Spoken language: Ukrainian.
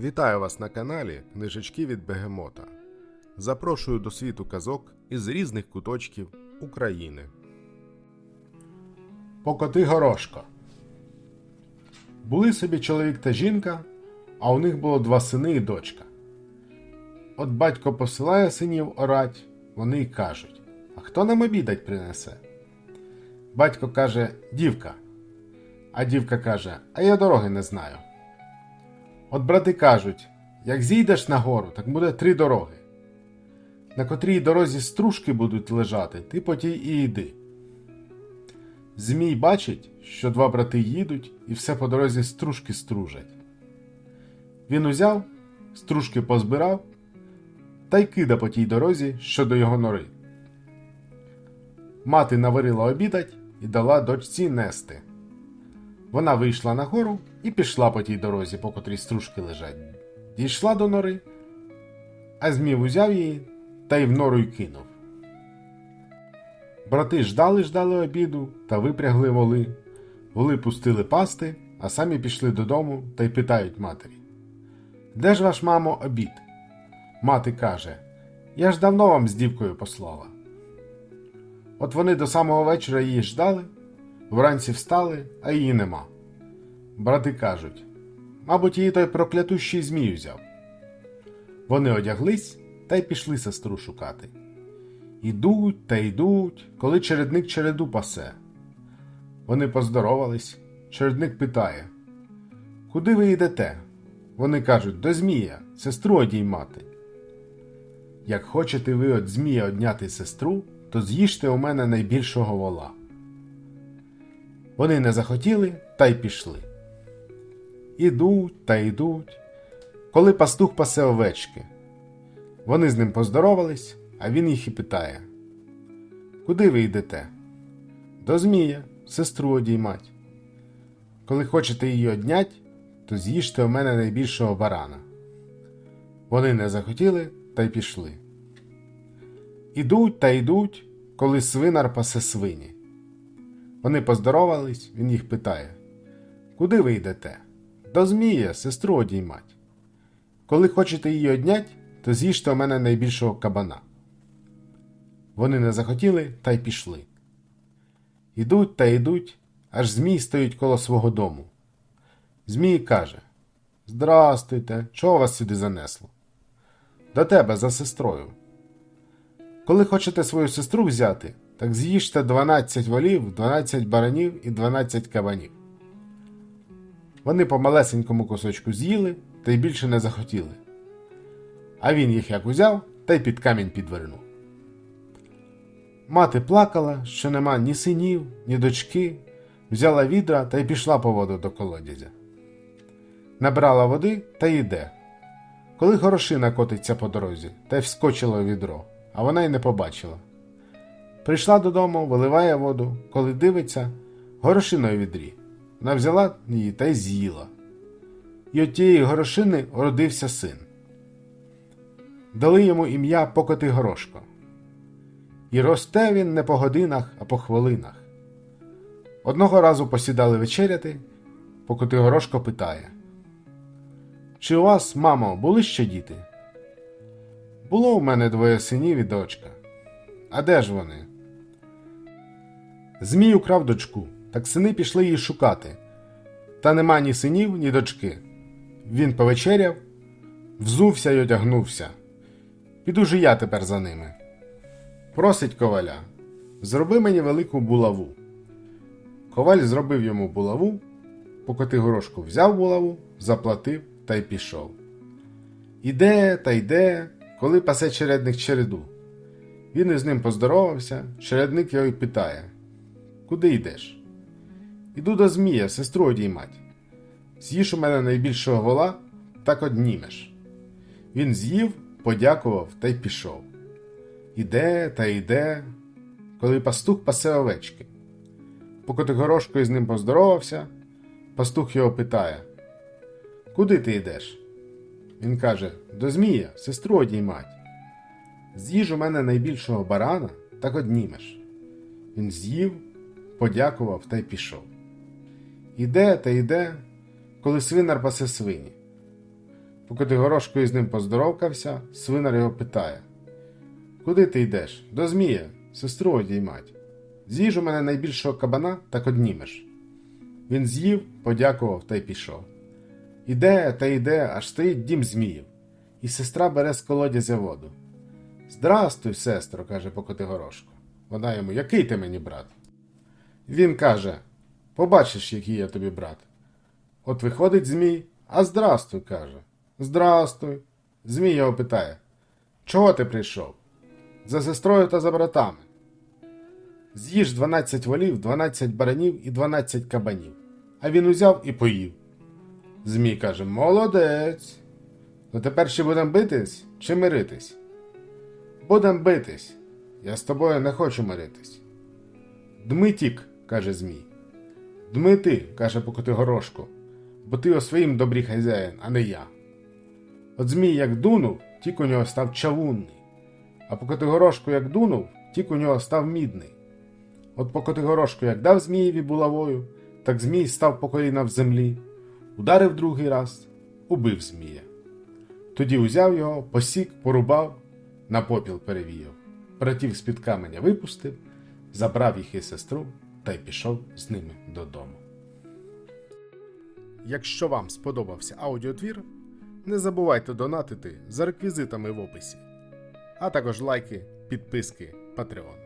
Вітаю вас на каналі Книжечки від Бегемота. Запрошую до світу казок із різних куточків України. Покоти горошко. Були собі чоловік та жінка, а у них було два сини і дочка. От батько посилає синів орать, вони й кажуть: А хто нам обідать принесе? Батько каже Дівка. А дівка каже: А я дороги не знаю. От брати кажуть, як зійдеш на гору, так буде три дороги. На котрій дорозі стружки будуть лежати, ти по тій і йди. Змій бачить, що два брати їдуть і все по дорозі стружки стружать. Він узяв, стружки позбирав та й кида по тій дорозі, що до його нори. Мати наварила обідать і дала дочці нести. Вона вийшла на гору і пішла по тій дорозі, по котрій стружки лежать. Дійшла до нори, а Змів узяв її та й в нору й кинув. Брати ждали ждали обіду та випрягли воли. Воли пустили пасти, а самі пішли додому та й питають матері. Де ж ваш мамо обід? Мати каже: Я ж давно вам з дівкою послала. От вони до самого вечора її ждали, вранці встали, а її нема. Брати кажуть, мабуть, її той проклятущий змій взяв. Вони одяглись та й пішли сестру шукати. Ідуть та йдуть, коли чередник череду пасе. Вони поздоровались. Чередник питає: Куди ви йдете? Вони кажуть, до Змія, сестру одіймати. Як хочете ви від Змія одняти сестру, то з'їжте у мене найбільшого вола. Вони не захотіли та й пішли. Ідуть та йдуть, коли пастух пасе овечки. Вони з ним поздоровались, а він їх і питає: Куди ви йдете? До Змія, сестру одіймать. Коли хочете її однять, то з'їжте у мене найбільшого барана. Вони не захотіли та й пішли. Ідуть та йдуть, коли свинар пасе свині. Вони поздоровались, він їх питає: Куди ви йдете? До Змія, сестру одіймать. Коли хочете її однять, то з'їжте у мене найбільшого кабана. Вони не захотіли та й пішли. Ідуть та йдуть, аж Змій стоїть коло свого дому. Змій каже: Здрастуйте, чого вас сюди занесло? До тебе за сестрою. Коли хочете свою сестру взяти, так з'їжте 12 волів, 12 баранів і 12 кабанів. Вони по малесенькому кусочку з'їли та й більше не захотіли. А він їх як узяв та й під камінь підвернув. Мати плакала, що нема ні синів, ні дочки, взяла відра та й пішла по воду до колодязя. Набрала води та йде. Коли горошина котиться по дорозі, та й вскочила у відро, а вона й не побачила. Прийшла додому, виливає воду, коли дивиться, горошина у відрі. Вона взяла її та й з'їла. І от тієї горошини родився син. Дали йому ім'я Покоти Горошко. І росте він не по годинах, а по хвилинах. Одного разу посідали вечеряти, Покоти Горошко питає: Чи у вас, мамо, були ще діти? Було у мене двоє синів і дочка. А де ж вони? Змій украв дочку, так сини пішли її шукати. Та нема ні синів, ні дочки. Він повечеряв, взувся й одягнувся. Піду же я тепер за ними. Просить коваля, зроби мені велику булаву. Коваль зробив йому булаву, покоти горошку взяв булаву, заплатив та й пішов. Іде та йде, коли пасе чередник череду. Він із ним поздоровався, чередник його й питає Куди йдеш? Іду до Змія, сестру одіймать. З'їж у мене найбільшого вола, так однімеш. Він з'їв, подякував та й пішов. Іде та йде, коли пастух пасе овечки. Поки горошко із ним поздоровався, пастух його питає Куди ти йдеш? Він каже До Змія, сестру одіймать. З'їж у мене найбільшого барана, так однімеш. Він з'їв, подякував та й пішов. Іде та йде, коли свинар пасе свині. Поки ти горошкою з ним поздоровкався, свинар його питає: Куди ти йдеш? До Змія, сестру одіймать. З'їж у мене найбільшого кабана, так однімеш. Він з'їв, подякував та й пішов. Іде та йде, аж стоїть дім Зміїв, і сестра бере з колодязя воду. Здрастуй, сестро, каже Покотигорошко. Вона йому, який ти мені брат? Він каже: Побачиш, який я тобі брат. От виходить Змій, а здрастуй, каже. Здрастуй. Змій його питає: Чого ти прийшов? За сестрою та за братами. З'їж 12 волів, 12 баранів і 12 кабанів. А він узяв і поїв. Змій каже: Молодець. То тепер ще будемо битись чи миритись? Будем битись. Я з тобою не хочу миритись. Дмитік, каже Змій. Дми ти, каже Покотигорошко, бо ти о своїм добрий хазяїн, а не я. От Змій як дунув, тік у нього став чавунний, а Покотигорошко як дунув, тік у нього став мідний. От Покотигорошко як дав Змієві булавою, так Змій став по коліна в землі, ударив другий раз, убив Змія. Тоді узяв його, посік, порубав, на попіл перевіяв, братів з-під каменя випустив, забрав їх і сестру та й пішов з ними додому. Якщо вам сподобався аудіотвір, не забувайте донатити за реквізитами в описі, а також лайки, підписки, Patreon.